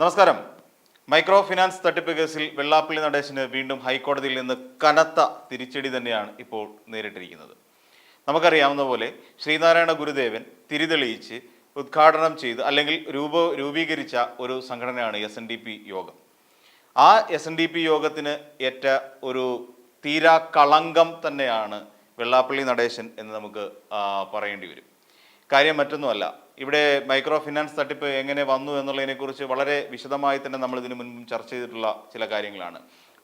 നമസ്കാരം. Micro finance തട്ടിപ്പ് കേസിൽ വെള്ളാപ്പള്ളി നടേശന് വീണ്ടും ഹൈക്കോടതിയിൽ നിന്ന് കനത്ത തിരിച്ചടി തന്നെയാണ് ഇപ്പോൾ നേരിട്ടിരിക്കുന്നത്. നമുക്കറിയാവുന്ന പോലെ ശ്രീനാരായണ ഗുരുദേവൻ തിരിതെളിയിച്ച് ഉദ്ഘാടനം ചെയ്ത് അല്ലെങ്കിൽ രൂപ രൂപീകരിച്ച ഒരു സംഘടനയാണ് എസ് എൻ ഡി പി യോഗം. ആ എസ് എൻ ഡി പി യോഗത്തിന് ഏറ്റ ഒരു തീരാ കളങ്കം തന്നെയാണ് വെള്ളാപ്പള്ളി നടേശൻ എന്ന് നമുക്ക് പറയേണ്ടി വരും. കാര്യം മറ്റൊന്നുമല്ല ഇവിടെ മൈക്രോ ഫിനാൻസ് തട്ടിപ്പ് എങ്ങനെ വന്നു എന്നുള്ളതിനെക്കുറിച്ച് വളരെ വിശദമായി തന്നെ നമ്മൾ ഇതിനു മുൻപും ചർച്ച ചെയ്തിട്ടുള്ള ചില കാര്യങ്ങളാണ്.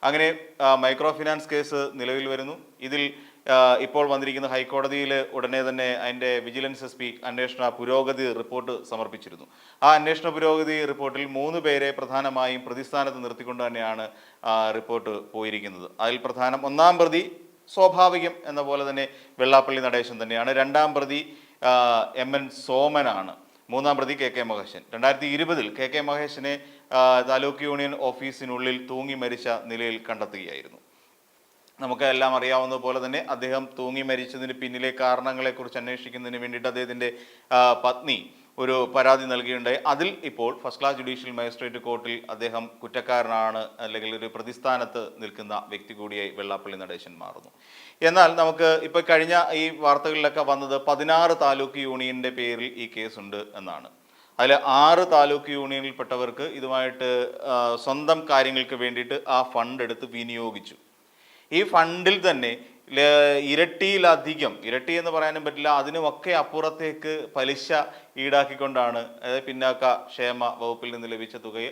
അങ്ങനെ മൈക്രോ ഫിനാൻസ് കേസ് നിലവിൽ വരുന്നു. ഇതിൽ ഇപ്പോൾ വന്നിരിക്കുന്ന ഹൈക്കോടതിയിൽ ഉടനെ തന്നെ അതിന്റെ വിജിലൻസ് എസ് പി അന്വേഷണ പുരോഗതി റിപ്പോർട്ട് സമർപ്പിച്ചിരുന്നു. ആ അന്വേഷണ പുരോഗതി റിപ്പോർട്ടിൽ മൂന്ന് പേരെ പ്രധാനമായും പ്രതിസ്ഥാനത്ത് നിർത്തിക്കൊണ്ട് തന്നെയാണ് റിപ്പോർട്ട് പോയിരിക്കുന്നത്. അതിൽ പ്രധാനം ഒന്നാം പ്രതി സ്വാഭാവികം എന്ന പോലെ തന്നെ വെള്ളാപ്പള്ളി നടേശൻ തന്നെയാണ്. രണ്ടാം പ്രതി എം എൻ സോമനാണ്. മൂന്നാം പ്രതി കെ കെ മഹേശൻ. രണ്ടായിരത്തി ഇരുപതിൽ കെ കെ മഹേശനെ താലൂക്ക് യൂണിയൻ ഓഫീസിനുള്ളിൽ തൂങ്ങി മരിച്ച നിലയിൽ കണ്ടെത്തുകയായിരുന്നു. നമുക്ക് എല്ലാം അറിയാവുന്ന പോലെ തന്നെ അദ്ദേഹം തൂങ്ങി മരിച്ചതിന് പിന്നിലെ കാരണങ്ങളെക്കുറിച്ച് അന്വേഷിക്കുന്നതിന് വേണ്ടിയിട്ട് അദ്ദേഹത്തിന്റെ പത്നി ഒരു പരാതി നൽകിയുണ്ടായി അതിൽ ഇപ്പോൾ ഫസ്റ്റ് ക്ലാസ് ജുഡീഷ്യൽ മജിസ്ട്രേറ്റ് കോർട്ടിൽ അദ്ദേഹം കുറ്റക്കാരനാണ് അല്ലെങ്കിൽ ഒരു പ്രതിസ്ഥാനത്ത് നിൽക്കുന്ന വ്യക്തി കൂടിയായി വെള്ളാപ്പള്ളി നടേശൻ മാറുന്നു. എന്നാൽ നമുക്ക് ഇപ്പോൾ കഴിഞ്ഞ ഈ വാർത്തകളിലൊക്കെ വന്നത് പതിനാറ് താലൂക്ക് യൂണിയന്റെ പേരിൽ ഈ കേസുണ്ട് എന്നാണ്. അതിൽ ആറ് താലൂക്ക് യൂണിയനിൽപ്പെട്ടവർക്ക് ഇതുമായിട്ട് സ്വന്തം കാര്യങ്ങൾക്ക് വേണ്ടിയിട്ട് ആ ഫണ്ട് എടുത്ത് വിനിയോഗിച്ചു. ഈ ഫണ്ടിൽ തന്നെ ഇരട്ടിയിലധികം ഇരട്ടി എന്ന് പറയാനും പറ്റില്ല അതിനുമൊക്കെ അപ്പുറത്തേക്ക് പലിശ ഈടാക്കിക്കൊണ്ടാണ് പിന്നാക്ക ക്ഷേമ വകുപ്പിൽ നിന്ന് ലഭിച്ച തുകയെ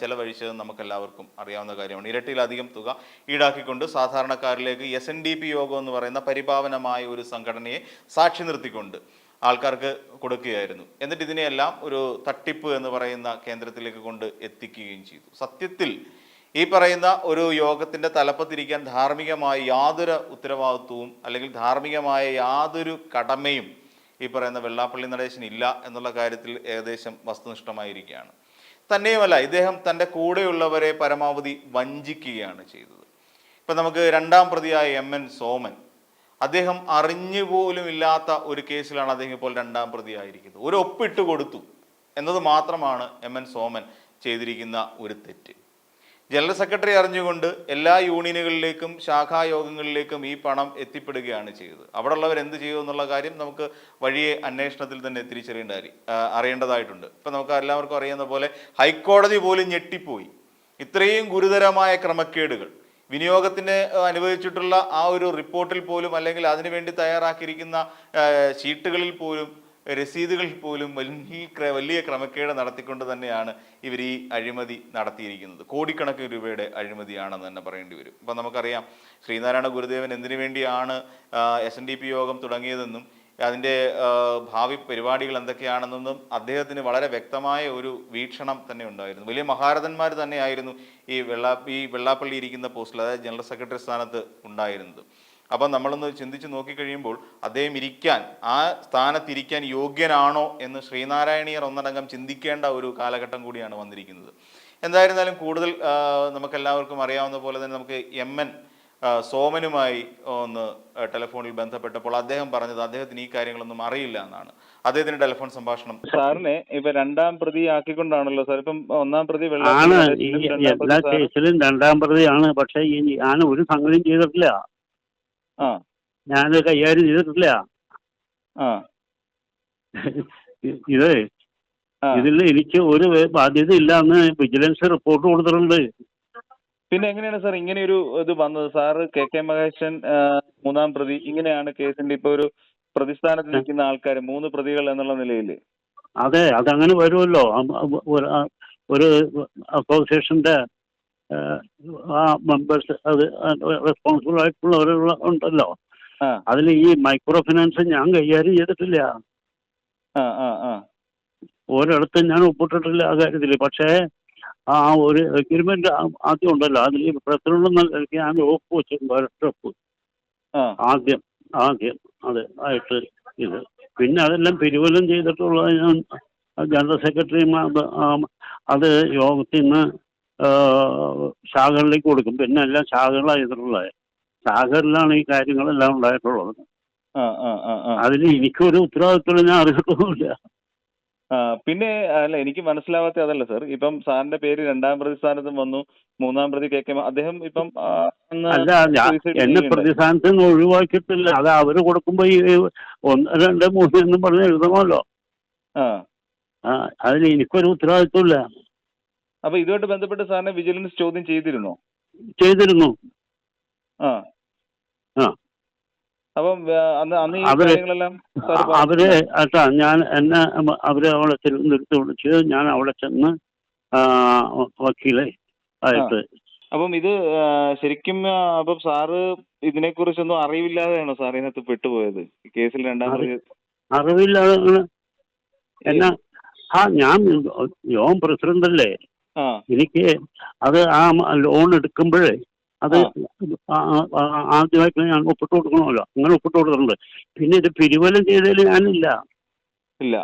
ചെലവഴിച്ചത് നമുക്കെല്ലാവർക്കും അറിയാവുന്ന കാര്യമാണ്. ഇരട്ടിയിലധികം തുക ഈടാക്കിക്കൊണ്ട് സാധാരണക്കാരിലേക്ക് എസ് എൻ ഡി പി യോഗം എന്ന് പറയുന്ന പരിപാവനമായ ഒരു സംഘടനയെ സാക്ഷി നിർത്തിക്കൊണ്ട് ആൾക്കാർക്ക് കൊടുക്കുകയായിരുന്നു. എന്നിട്ട് ഇതിനെയെല്ലാം ഒരു തട്ടിപ്പ് എന്ന് പറയുന്ന കേന്ദ്രത്തിലേക്ക് കൊണ്ട് എത്തിക്കുകയും ചെയ്തു. സത്യത്തിൽ ഈ പറയുന്ന ഒരു യോഗത്തിന്റെ തലപ്പത്തിരിക്കാൻ ധാർമ്മികമായ യാതൊരു ഉത്തരവാദിത്വവും അല്ലെങ്കിൽ ധാർമ്മികമായ യാതൊരു കടമയും ഈ പറയുന്ന വെള്ളാപ്പള്ളി നടേശൻ ഇല്ല എന്നുള്ള കാര്യത്തിൽ ഏകദേശം വസ്തുനിഷ്ഠമായിരിക്കുകയാണ്. തന്നെയുമല്ല ഇദ്ദേഹം തന്റെ കൂടെയുള്ളവരെ പരമാവധി വഞ്ചിക്കുകയാണ് ചെയ്തത്. ഇപ്പം നമുക്ക് രണ്ടാം പ്രതിയായ എം എൻ സോമൻ അദ്ദേഹം അറിഞ്ഞു പോലും ഇല്ലാത്ത ഒരു കേസിലാണ് അദ്ദേഹം ഇപ്പോൾ രണ്ടാം പ്രതിയായിരിക്കുന്നത്. ഒരു ഒപ്പിട്ട് കൊടുത്തു എന്നത് മാത്രമാണ് എം എൻ സോമൻ ചെയ്തിരിക്കുന്ന ഒരു തെറ്റ്. ജനറൽ സെക്രട്ടറി അറിഞ്ഞുകൊണ്ട് എല്ലാ യൂണിയനുകളിലേക്കും ശാഖായോഗങ്ങളിലേക്കും ഈ പണം എത്തിപ്പെടുകയാണ് ചെയ്തത്. അവിടെ ഉള്ളവർ എന്ത് ചെയ്യും എന്നുള്ള കാര്യം നമുക്ക് വഴിയെ അന്വേഷണത്തിൽ തന്നെ തിരിച്ചറിയേണ്ട അറിയേണ്ടതായിട്ടുണ്ട്. ഇപ്പം നമുക്ക് എല്ലാവർക്കും അറിയുന്ന പോലെ ഹൈക്കോടതി പോലും ഞെട്ടിപ്പോയി. ഇത്രയും ഗുരുതരമായ ക്രമക്കേടുകൾ. വിനിയോഗത്തിന് അനുവദിച്ചിട്ടുള്ള ആ ഒരു റിപ്പോർട്ടിൽ പോലും അല്ലെങ്കിൽ അതിനുവേണ്ടി തയ്യാറാക്കിയിരിക്കുന്ന ഷീട്ടുകളിൽ പോലും രസീതുകളിൽ പോലും വലിയ വലിയ ക്രമക്കേട് നടത്തിക്കൊണ്ട് തന്നെയാണ് ഇവർ ഈ അഴിമതി നടത്തിയിരിക്കുന്നത്. കോടിക്കണക്കിന് രൂപയുടെ അഴിമതിയാണെന്ന് തന്നെ പറയേണ്ടി വരും. ഇപ്പം നമുക്കറിയാം ശ്രീനാരായണ ഗുരുദേവൻ എന്തിനു വേണ്ടിയാണ് എസ് എൻ ഡി പി യോഗം തുടങ്ങിയതെന്നും അതിന്റെ ഭാവി പരിപാടികൾ എന്തൊക്കെയാണെന്നൊന്നും അദ്ദേഹത്തിന് വളരെ വ്യക്തമായ ഒരു വീക്ഷണം തന്നെ ഉണ്ടായിരുന്നു. വലിയ മഹാരഥന്മാർ തന്നെയായിരുന്നു ഈ വെള്ളാ ഈ വെള്ളാപ്പള്ളി ഇരിക്കുന്ന പോസ്റ്റിൽ അതായത് ജനറൽ സെക്രട്ടറി സ്ഥാനത്ത് ഉണ്ടായിരുന്നത്. അപ്പം നമ്മളൊന്ന് ചിന്തിച്ച് നോക്കിക്കഴിയുമ്പോൾ അദ്ദേഹം ഇരിക്കാൻ ആ സ്ഥാനത്തിരിക്കാൻ യോഗ്യനാണോ എന്ന് ശ്രീനാരായണീയർ ഒന്നടങ്കം ചിന്തിക്കേണ്ട ഒരു കാലഘട്ടം കൂടിയാണ് വന്നിരിക്കുന്നത്. എന്തായിരുന്നാലും കൂടുതൽ നമുക്കെല്ലാവർക്കും അറിയാവുന്ന പോലെ തന്നെ നമുക്ക് എം എൻ സോമനുമായി ഒന്ന് ടെലിഫോണിൽ ബന്ധപ്പെട്ടപ്പോൾ അദ്ദേഹം പറഞ്ഞത് അദ്ദേഹത്തിന് ഈ കാര്യങ്ങളൊന്നും അറിയില്ല എന്നാണ്. അദ്ദേഹത്തിന്റെ ടെലിഫോൺ സംഭാഷണം. സാറിനെ ഇപ്പൊ രണ്ടാം പ്രതി ആക്കിക്കൊണ്ടാണല്ലോ സാർ. ഇപ്പം ഒന്നാം പ്രതി ആണ്. എല്ലാ കേസിലും രണ്ടാം പ്രതിയാണ്. പക്ഷേ ഈ ഞാൻ ഒരു സംഗതിയും ചെയ്തിട്ടില്ല. ആ. ഞാൻ കൈകാര്യം ചെയ്തിട്ടില്ല. ആ. ഇത്. ഇതിൽ എനിക്ക് ഒരു ബാധ്യത ഇല്ല എന്ന് വിജിലൻസ് റിപ്പോർട്ട് കൊടുത്തിട്ടുണ്ട്. പിന്നെ എങ്ങനെയാണ് സാർ ഇങ്ങനെ ഒരു ഇത് വന്നത്? സാറ് കെ കെ മഹേശൻ മൂന്നാം പ്രതി ഇങ്ങനെയാണ് കേസിന്റെ ഇപ്പൊ ഒരു പ്രതിസ്ഥാനത്ത് നിൽക്കുന്ന ആൾക്കാർ മൂന്ന് പ്രതികൾ എന്നുള്ള നിലയിൽ. അതെ അതങ്ങനെ വരുമല്ലോ. ഒരു അസോസിയേഷന്റെ ആ, മെമ്പേഴ്സ് അത് റെസ്പോൺസിബിൾ ആയിട്ടുള്ളവരുള്ള ഉണ്ടല്ലോ. അതിൽ ഈ മൈക്രോ ഫിനാൻസ് ഞാൻ കൈകാര്യം ചെയ്തിട്ടില്ല. ആ ആ ആ. ഒരിടത്തും ഞാൻ ഒപ്പിട്ടിട്ടില്ല ആ കാര്യത്തിൽ പക്ഷേ ആ ഒരു എഗ്രിമെന്റ് ആദ്യം ഉണ്ടല്ലോ. അതിൽ പ്രസിഡന്റ് നൽകി ഞാൻ ഒപ്പ് വെച്ചിട്ടുണ്ട് ഒപ്പ് ആദ്യം ആദ്യം അത് ആയിട്ട് ഇത്. പിന്നെ അതെല്ലാം പിരിവലം ചെയ്തിട്ടുള്ളത് ഞാൻ ജനറൽ സെക്രട്ടറി അത് യോഗത്തിൽ നിന്ന് ശാഖകളിലേക്ക് കൊടുക്കും. പിന്നെ എല്ലാം ശാഖകളാണ് ചെയ്തിട്ടുള്ളത് ശാഖകളിലാണ് ഈ കാര്യങ്ങളെല്ലാം ഉണ്ടായിട്ടുള്ളത്. അതിൽ എനിക്കൊരു ഉത്തരവാദിത്വം ഞാൻ അറിയത്തൊന്നുമില്ല. ആ പിന്നെ അല്ല എനിക്ക് മനസ്സിലാവാത്ത അതല്ല സാർ. ഇപ്പം സാറിന്റെ പേര് രണ്ടാം പ്രതി സ്ഥാനത്തും വന്നു മൂന്നാം പ്രതി കെ കെ അദ്ദേഹം ഇപ്പം അല്ല എന്നെ. പ്രതിസ്ഥാനത്ത് നിന്ന് ഒഴിവാക്കിയിട്ടില്ല. അത് അവർ കൊടുക്കുമ്പോ ഈ ഒന്ന് രണ്ട് മൂന്ന് എന്നും പറഞ്ഞ് എഴുതണമല്ലോ. ആ. ആ അതിന് എനിക്കൊരു ഉത്തരവാദിത്വമില്ല. അപ്പൊ ഇതുമായിട്ട് ബന്ധപ്പെട്ട് സാറിനെ വിജിലൻസ് ചോദ്യം ചെയ്തിരുന്നോ? ചെയ്തിരുന്നു. ആ. ആ. അപ്പം അന്ന് അന്ന് ഈ അവർ കാര്യങ്ങളെല്ലാം സാർ അവർ അട്ടാ ഞാൻ എന്നെ അവർ അവിടെ തിരുവനന്തപുരത്ത് വിളിച്ച് ഞാൻ അവിടെ ചെന്ന് ആ, വക്കീലെ ആയിട്ട്. അപ്പം ഇത് ആ, ശരിക്കും ആ, അപ്പം സാറ് ഇതിനെ കുറിച്ചൊന്നും അറിവില്ലാതെയാണോ സാർ ഇതിനകത്ത് പെട്ടുപോയത്? ഈ കേസിൽ രണ്ടാം പ്രതി അറിവില്ലാതെ എന്നാ ആ ഞാൻ ലോൺ പ്രസിഡന്റ് അല്ലേ എനിക്ക് അത് ആ ലോൺ എടുക്കുമ്പോഴേ അത് ആദ്യമായിട്ട് ഞാൻ ഒപ്പിട്ട് കൊടുക്കണമല്ലോ. അങ്ങനെ ഒപ്പിട്ട് കൊടുത്തിട്ടുണ്ട്. പിന്നെ ഇത് പിരിവലം ചെയ്തതിൽ ഞാനില്ല. ഇല്ല.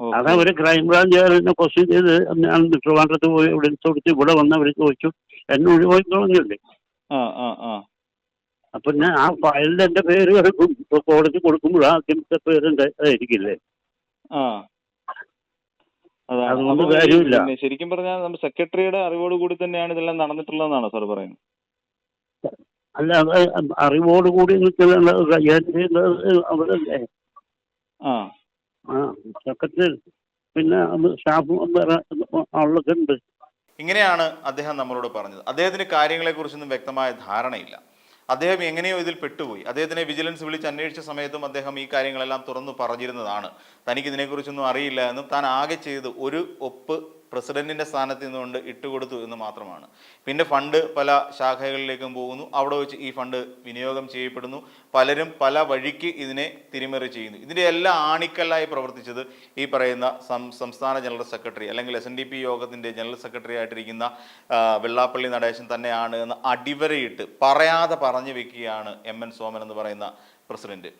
അതാ ഒരു ക്രൈംബ്രാഞ്ചുകാരനെ ക്വസ്റ്റ്യൻ ചെയ്ത് ഞാൻ ട്രിവാൻഡ്രത്ത് പോയി ഇവിടെ ചോദിച്ചു ഇവിടെ വന്ന് അവർ ചോദിച്ചു. എന്നെ ഒഴിവാക്കി തുടങ്ങിയല്ലേ അപ്പൊ ഞാൻ ആ ഫയലിൽ എന്റെ പേര് കിടക്കും. കോടതി കൊടുക്കുമ്പോഴാ ആദ്യത്തെ പേരുണ്ട് അതാണ്. അതുകൊണ്ട് അപ്പം കാര്യമില്ല. ശരിക്കും പറഞ്ഞാൽ നമ്മുടെ സെക്രട്ടറിയുടെ അറിവോട് കൂടി തന്നെയാണ് ഇതെല്ലാം നടന്നിട്ടുള്ളതെന്നാണ് സാർ പറയുന്നത്. അല്ല അറിവോട് കൂടി അവരല്ലേ ആ. സെക്രട്ടറി പിന്നെ അത് സ്റ്റാഫ് വേറെ ആളൊക്കെ ഉണ്ട് ഇങ്ങനെയാണ് അദ്ദേഹം നമ്മളോട് പറഞ്ഞത്. അദ്ദേഹത്തിന് കാര്യങ്ങളെക്കുറിച്ചൊന്നും വ്യക്തമായ ധാരണയില്ല. അദ്ദേഹം എങ്ങനെയോ ഇതിൽ പെട്ടുപോയി. അദ്ദേഹത്തിനെ വിജിലൻസ് വിളിച്ച് അന്വേഷിച്ച സമയത്തും അദ്ദേഹം ഈ കാര്യങ്ങളെല്ലാം തുറന്നു പറഞ്ഞിരുന്നതാണ്. തനിക്ക് ഇതിനെക്കുറിച്ചൊന്നും അറിയില്ല എന്നും താൻ ആകെ ചെയ്ത് ഒരു ഒപ്പ് പ്രസിഡന്റിന്റെ സ്ഥാനത്ത് നിന്നുകൊണ്ട് ഇട്ടുകൊടുത്തു എന്ന് മാത്രമാണ്. പിന്നെ ഫണ്ട് പല ശാഖകളിലേക്കും പോകുന്നു. അവിടെ വെച്ച് ഈ ഫണ്ട് വിനിയോഗം ചെയ്യപ്പെടുന്നു. പലരും പല വഴിക്ക് ഇതിനെ തിരിമറി ചെയ്യുന്നു. ഇതിന്റെ എല്ലാം ആണിക്കല്ലായി പ്രവർത്തിച്ചത് ഈ പറയുന്ന സംസ്ഥാന ജനറൽ സെക്രട്ടറി അല്ലെങ്കിൽ എസ് എൻ ഡി പി യോഗത്തിന്റെ ജനറൽ സെക്രട്ടറി ആയിട്ടിരിക്കുന്ന വെള്ളാപ്പള്ളി നടേശൻ തന്നെയാണ് എന്ന് അടിവരയിട്ട് പറയാതെ പറഞ്ഞു വെക്കുകയാണ് എം എൻ സോമൻ എന്ന് പറയുന്ന പ്രസിഡന്റ്.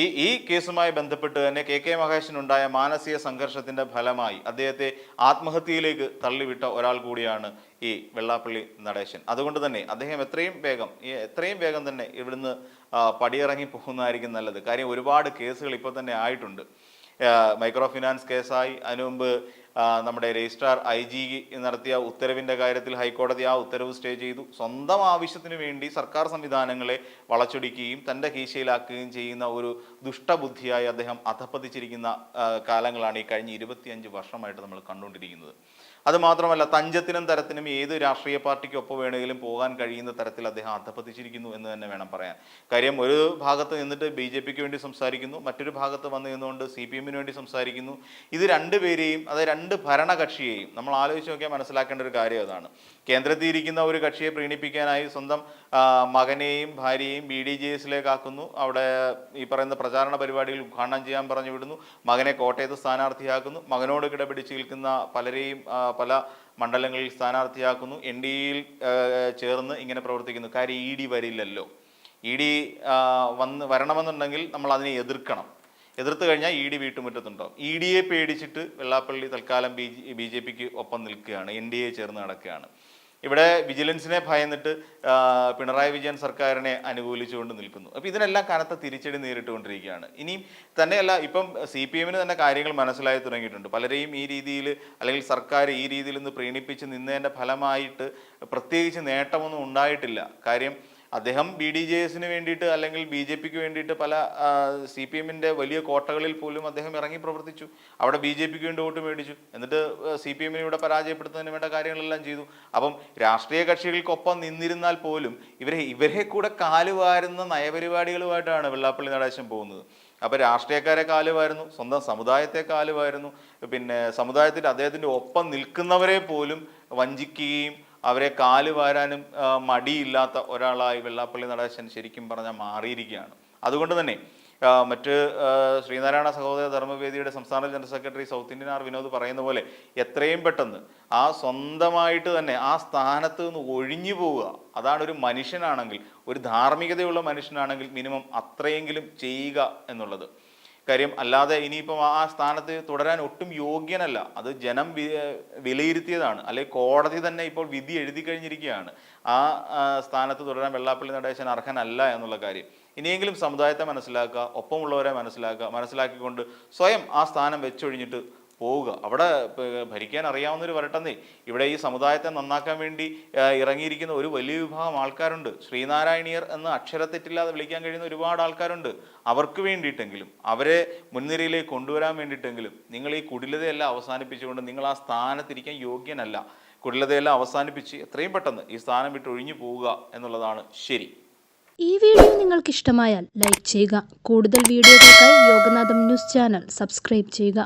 ഈ ഈ കേസുമായി ബന്ധപ്പെട്ട് തന്നെ കെ കെ മഹേഷിനുണ്ടായ മാനസിക സംഘർഷത്തിന്റെ ഫലമായി അദ്ദേഹത്തെ ആത്മഹത്യയിലേക്ക് തള്ളിവിട്ട ഒരാൾ കൂടിയാണ് ഈ വെള്ളാപ്പള്ളി നടേശൻ. അതുകൊണ്ട് തന്നെ അദ്ദേഹം എത്രയും വേഗം ഈ എത്രയും വേഗം തന്നെ ഇവിടുന്ന് പടിയിറങ്ങി പോകുന്നതായിരിക്കും നല്ലത്. കാര്യം ഒരുപാട് കേസുകൾ ഇപ്പോൾ തന്നെ ആയിട്ടുണ്ട്. മൈക്രോ ഫിനാൻസ് കേസായി. അതിനു മുമ്പ് നമ്മുടെ രജിസ്ട്രാർ ഐ ജി നടത്തിയ ഉത്തരവിന്റെ കാര്യത്തിൽ ഹൈക്കോടതി ആ ഉത്തരവ് സ്റ്റേ ചെയ്തു. സ്വന്തം ആവശ്യത്തിന് വേണ്ടി സർക്കാർ സംവിധാനങ്ങളെ വളച്ചൊടിക്കുകയും തന്റെ കീശയിലാക്കുകയും ചെയ്യുന്ന ഒരു ദുഷ്ടബുദ്ധിയായി അദ്ദേഹം അധപ്പതിച്ചിരിക്കുന്ന കാലങ്ങളാണ് ഈ കഴിഞ്ഞ ഇരുപത്തിയഞ്ച് വർഷമായിട്ട് നമ്മൾ കണ്ടുകൊണ്ടിരിക്കുന്നത്. അത് മാത്രമല്ല തഞ്ചത്തിനും തരത്തിനും ഏത് രാഷ്ട്രീയ പാർട്ടിക്കൊപ്പം വേണമെങ്കിലും പോകാൻ കഴിയുന്ന തരത്തിൽ അദ്ദേഹം അധപ്പതിച്ചിരിക്കുന്നു എന്ന് തന്നെ വേണം പറയാൻ. കാര്യം ഒരു ഭാഗത്ത് നിന്നിട്ട് ബി ജെ പിക്ക് വേണ്ടി സംസാരിക്കുന്നു മറ്റൊരു ഭാഗത്ത് വന്നു നിന്നുകൊണ്ട് സി പി എമ്മിന് വേണ്ടി സംസാരിക്കുന്നു. ഇത് രണ്ടുപേരെയും അതായത് രണ്ട് ഭരണകക്ഷിയെയും നമ്മൾ ആലോചിച്ച് നോക്കിയാൽ മനസ്സിലാക്കേണ്ട ഒരു കാര്യം അതാണ്. കേന്ദ്രത്തിൽ ഇരിക്കുന്ന ഒരു കക്ഷിയെ പ്രീണിപ്പിക്കാനായി സ്വന്തം മകനെയും ഭാര്യയെയും ബി ഡി ജെ എസിലേക്കാക്കുന്നു അവിടെ ഈ പറയുന്ന പ്രചാരണ പരിപാടികൾ ഉദ്ഘാടനം ചെയ്യാൻ പറഞ്ഞു വിടുന്നു. മകനെ കോട്ടയത്ത് സ്ഥാനാർത്ഥിയാക്കുന്നു. മകനോട് കിടപിടിച്ച് നിൽക്കുന്ന പലരെയും പല മണ്ഡലങ്ങളിൽ സ്ഥാനാർത്ഥിയാക്കുന്നു. എൻ ഡി എയിൽ ചേർന്ന് ഇങ്ങനെ പ്രവർത്തിക്കുന്നു. കാര്യം ഇ ഡി വരില്ലല്ലോ. ഇ ഡി വന്ന് വരണമെന്നുണ്ടെങ്കിൽ നമ്മൾ അതിനെ എതിർക്കണം. എതിർത്ത് കഴിഞ്ഞാൽ ഇ ഡി വീട്ടുമുറ്റത്തുണ്ടാവും. ഇ ഡിയെ പേടിച്ചിട്ട് വെള്ളാപ്പള്ളി തൽക്കാലം ബി ബി ജെ പിക്ക് ഒപ്പം നിൽക്കുകയാണ്. എൻ ഡി എ ചേർന്ന് നടക്കുകയാണ്. ഇവിടെ വിജിലൻസിനെ ഭയന്നിട്ട് പിണറായി വിജയൻ സർക്കാരിനെ അനുകൂലിച്ചുകൊണ്ട് നിൽക്കുന്നു. അപ്പോൾ ഇതിനെല്ലാം കനത്ത തിരിച്ചടി നേരിട്ടുകൊണ്ടിരിക്കുകയാണ്. ഇനിയും തന്നെയല്ല ഇപ്പം സി പി എമ്മിന് തന്നെ കാര്യങ്ങൾ മനസ്സിലായി തുടങ്ങിയിട്ടുണ്ട്. പലരെയും ഈ രീതിയിൽ അല്ലെങ്കിൽ സർക്കാർ ഈ രീതിയിൽ നിന്ന് പ്രീണിപ്പിച്ച് നിന്നതിന്റെ ഫലമായിട്ട് പ്രത്യേകിച്ച് നേട്ടമൊന്നും ഉണ്ടായിട്ടില്ല. കാര്യം അദ്ദേഹം ബി ഡി ജെ എസിന് വേണ്ടിയിട്ട് അല്ലെങ്കിൽ ബി ജെ പിക്ക് വേണ്ടിയിട്ട് പല സി പി എമ്മിന്റെ വലിയ കോട്ടകളിൽ പോലും അദ്ദേഹം ഇറങ്ങി പ്രവർത്തിച്ചു. അവിടെ ബി ജെ പിക്ക് വേണ്ടി വോട്ട് മേടിച്ചു. എന്നിട്ട് സി പി എമ്മിനെ ഇവിടെ പരാജയപ്പെടുത്തുന്നതിന് വേണ്ട കാര്യങ്ങളെല്ലാം ചെയ്തു. അപ്പം രാഷ്ട്രീയ കക്ഷികൾക്കൊപ്പം നിന്നിരുന്നാൽ പോലും ഇവരെ ഇവരെ കൂടെ കാലുവാരുന്ന നയപരിപാടികളുമായിട്ടാണ് വെള്ളാപ്പള്ളി നടേശൻ പോകുന്നത്. അപ്പോൾ രാഷ്ട്രീയക്കാരെ കാലുമായിരുന്നു സ്വന്തം സമുദായത്തെ കാലുമായിരുന്നു പിന്നെ സമുദായത്തിൽ അദ്ദേഹത്തിന്റെ ഒപ്പം നിൽക്കുന്നവരെ പോലും വഞ്ചിക്കുകയും അവരെ കാൽ വാരാനും മടിയില്ലാത്ത ഒരാളായി വെള്ളാപ്പള്ളി നടേശൻ ശരിക്കും പറഞ്ഞാൽ മാറിയിരിക്കുകയാണ്. അതുകൊണ്ട് തന്നെ മറ്റ് ശ്രീനാരായണ സഹോദര ധർമ്മവേദിയുടെ സംസ്ഥാന general secretary south Indian R Vinod പറയുന്ന പോലെ എത്രയും പെട്ടെന്ന് ആ സ്വന്തമായിട്ട് തന്നെ ആ സ്ഥാനത്ത് നിന്ന് ഒഴിഞ്ഞു പോവുക. അതാണ് ഒരു മനുഷ്യനാണെങ്കിൽ ഒരു ധാർമ്മികതയുള്ള മനുഷ്യനാണെങ്കിൽ മിനിമം അത്രയെങ്കിലും ചെയ്യുക എന്നുള്ളത്. കാര്യം അല്ലാതെ ഇനിയിപ്പം ആ സ്ഥാനത്ത് തുടരാൻ ഒട്ടും യോഗ്യനല്ല. അത് ജനം വിലയിരുത്തിയതാണ്. അല്ലെങ്കിൽ കോടതി തന്നെ ഇപ്പോൾ വിധി എഴുതി കഴിഞ്ഞിരിക്കുകയാണ്. ആ, സ്ഥാനത്ത് തുടരാൻ വെള്ളാപ്പള്ളി നടേശൻ അർഹനല്ല എന്നുള്ള കാര്യം. ഇനിയെങ്കിലും സമുദായത്തെ മനസ്സിലാക്കുക ഒപ്പമുള്ളവരെ മനസ്സിലാക്കുക മനസ്സിലാക്കിക്കൊണ്ട് സ്വയം ആ സ്ഥാനം വെച്ചൊഴിഞ്ഞിട്ട് പോവുക. അവിടെ ഭരിക്കാൻ അറിയാവുന്നവർ വരട്ടെന്നേ. ഇവിടെ ഈ സമുദായത്തെ നന്നാക്കാൻ വേണ്ടി ഇറങ്ങിയിരിക്കുന്ന ഒരു വലിയ വിഭാഗം ആൾക്കാരുണ്ട്. ശ്രീനാരായണീയർ എന്ന് അക്ഷരത്തെറ്റില്ലാതെ വിളിക്കാൻ കഴിയുന്ന ഒരുപാട് ആൾക്കാരുണ്ട്. അവർക്ക് വേണ്ടിയിട്ടെങ്കിലും അവരെ മുൻനിരയിലേക്ക് കൊണ്ടുവരാൻ വേണ്ടിയിട്ടെങ്കിലും നിങ്ങൾ ഈ കുടിലതയെല്ലാം അവസാനിപ്പിച്ചുകൊണ്ട് നിങ്ങൾ ആ സ്ഥാനത്തിരിക്കാൻ യോഗ്യനല്ല. കുടിലതയെല്ലാം അവസാനിപ്പിച്ച് എത്രയും പെട്ടെന്ന് ഈ സ്ഥാനം വിട്ട് ഒഴിഞ്ഞു പോവുക എന്നുള്ളതാണ് ശരി. ഈ വീഡിയോ നിങ്ങൾക്ക് ഇഷ്ടമായാൽ ലൈക്ക് ചെയ്യുക. കൂടുതൽ വീഡിയോകൾക്കായി യോഗനാഥം ന്യൂസ് ചാനൽ സബ്സ്ക്രൈബ് ചെയ്യുക.